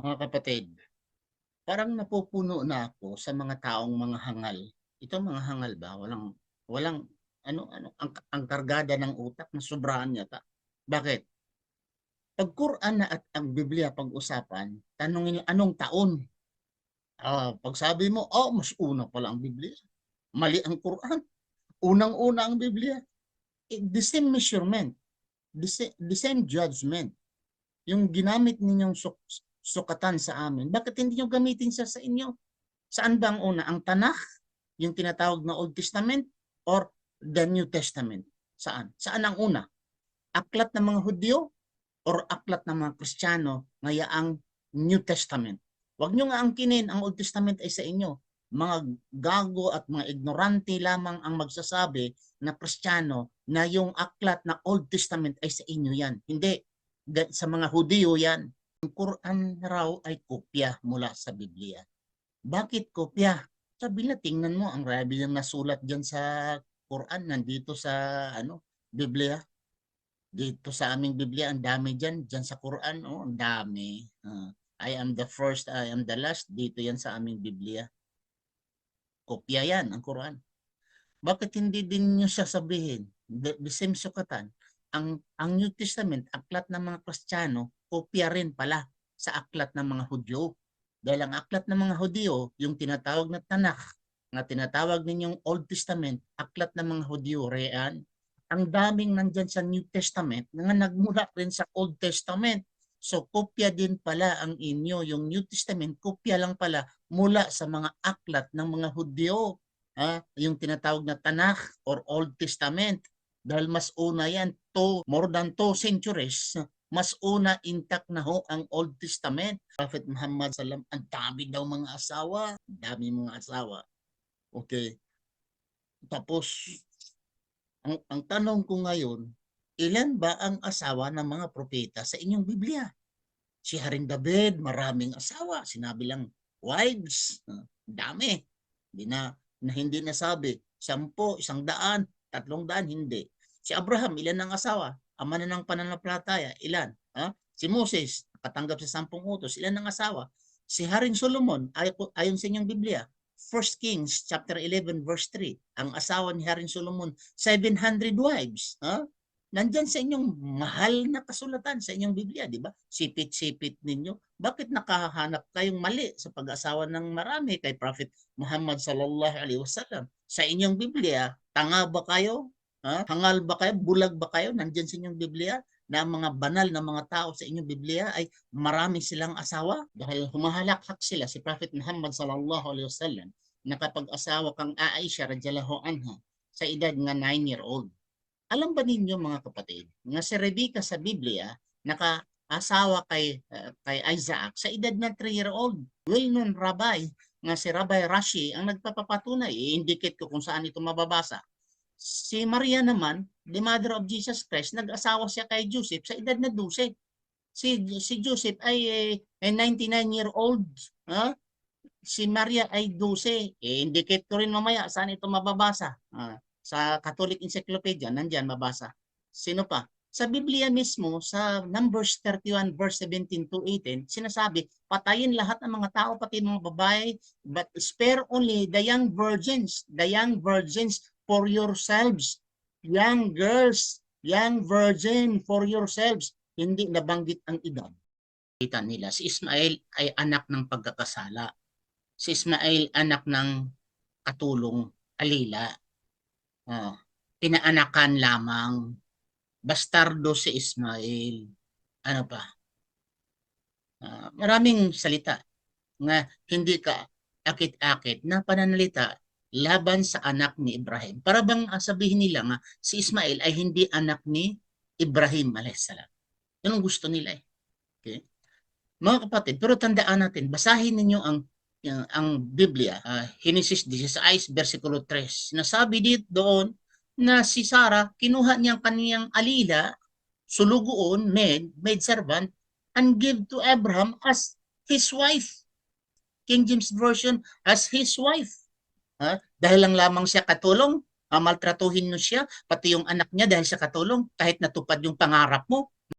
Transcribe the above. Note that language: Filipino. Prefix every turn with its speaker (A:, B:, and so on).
A: Mga kapatid, parang napupuno na ako sa mga taong mga hangal. Ito mga hangal ba? Walang, walang, ano, ano, ang, ang kargada ng utak na sobrahan yata. Bakit? Pag Quran na at ang Biblia pag-usapan, tanongin niyo anong taon? Ah, pag sabi mo, oh, mas una pala ang Biblia. Mali ang Quran. Unang-una ang Biblia. Eh, the same measurement, the same, the same judgment, yung ginamit ninyong sukatan sa amin, bakit hindi nyo gamitin siya sa inyo? Saan ba ang una? Ang Tanakh, yung tinatawag na Old Testament, or the New Testament? Saan? Saan ang una? Aklat ng mga Hudyo or aklat ng mga Kristiyano ngaya ang New Testament? Huwag nyo nga angkinin ang Old Testament ay sa inyo. Mga gago at mga ignorante lamang ang magsasabi na Kristiyano na yung aklat na Old Testament ay sa inyo yan. Hindi. Sa mga Hudyo yan. Ang Quran raw ay kopya mula sa Biblia. Bakit kopya? Sabi na, tingnan mo, ang rabi yung nasulat dyan sa Quran, nandito sa ano, Biblia. Dito sa aming Biblia, ang dami dyan, dyan sa Quran, oh, ang dami. Ah, I am the first, I am the last, dito yan sa aming Biblia. Kopya yan, ang Quran. Bakit hindi din nyo siya sabihin? The, the same sukatan. Ang, ang New Testament, aklat ng mga Kristiyano, kopya rin pala sa aklat ng mga Hudyo. Dahil ang aklat ng mga Hudyo, yung tinatawag na Tanakh, na tinatawag ninyong Old Testament, aklat ng mga Hudyo, rean, ang daming nandyan sa New Testament na nagmula rin sa Old Testament. So, kopya din pala ang inyo. Yung New Testament, kopya lang pala mula sa mga aklat ng mga Hudyo. Ha? Yung tinatawag na Tanakh or Old Testament. Dahil mas una yan, to, more than two centuries, mas una intact na ho ang Old Testament. Prophet Muhammad sallam, ang dami daw mga asawa. Dami mga asawa. Okay. Tapos, ang, ang tanong ko ngayon, ilan ba ang asawa ng mga propeta sa inyong Biblia? Si Haring David, maraming asawa. Sinabi lang, wives. Ah, Dami. Hindi na, na hindi nasabi. Sampo, isang daan, tatlong daan, hindi. Si Abraham, ilan ang asawa? Ama na ng pananampalataya, ilan? Ha? Si Moses, nakatanggap sa sampung utos, ilan ang asawa? Si Haring Solomon, ay, ayon sa inyong Biblia, 1 Kings chapter 11 verse 3, ang asawa ni Haring Solomon, 700 wives. Ha? Nandyan sa inyong mahal na kasulatan sa inyong Biblia, di ba? Sipit-sipit ninyo. Bakit nakahanap kayong mali sa pag-asawa ng marami kay Prophet Muhammad sallallahu alaihi wasallam? Sa inyong Biblia, tanga ba kayo? Ha? Hangal ba kayo? Bulag ba kayo? Nandyan sa inyong Biblia na mga banal na mga tao sa inyong Biblia ay marami silang asawa dahil humahalakhak sila si Prophet Muhammad sallallahu alaihi wasallam nakapag-asawa kang Aisha radhiyallahu anha sa edad nga 9 year old. Alam ba ninyo mga kapatid, nga si Rebecca sa Biblia naka-asawa kay uh, kay Isaac sa edad na 3 year old. Well-known rabbi nga si Rabbi Rashi ang nagpapapatunay. I-indicate ko kung saan ito mababasa. Si Maria naman, the mother of Jesus Christ, nag-asawa siya kay Joseph sa edad na 12. Si, si Joseph ay, eh, ay 99 year old. Ha? Si Maria ay 12. I-indicate ko rin mamaya saan ito mababasa. Ah, sa Catholic Encyclopedia, nandyan mabasa. Sino pa? Sa Biblia mismo, sa Numbers 31 verse 17 to 18, sinasabi, patayin lahat ng mga tao, pati mga babae, but spare only the young virgins, the young virgins for yourselves. Young girls, young virgin for yourselves. Hindi nabanggit ang edad. Kita nila, si Ismael ay anak ng pagkakasala. Si Ismael anak ng katulong alila. Oh, pinaanakan lamang. Bastardo si Ismael. Ano pa? Ah, maraming salita nga hindi ka akit-akit na pananalita laban sa anak ni Ibrahim. Para bang ah, sabihin nila nga si Ismail ay hindi anak ni Ibrahim alayhisalam. Yun ang gusto nila eh. Okay? Mga kapatid, pero tandaan natin, basahin ninyo ang yung- ang Biblia, uh, Genesis 16, versikulo 3. Sinasabi dito doon na si Sarah, kinuha niyang kaniyang alila, sulugoon, maid, maid servant, and give to Abraham as his wife. King James Version, as his wife. Ha? Dahil lang lamang siya katulong, uh, maltratuhin mo siya, pati yung anak niya dahil sa katulong, kahit natupad yung pangarap mo,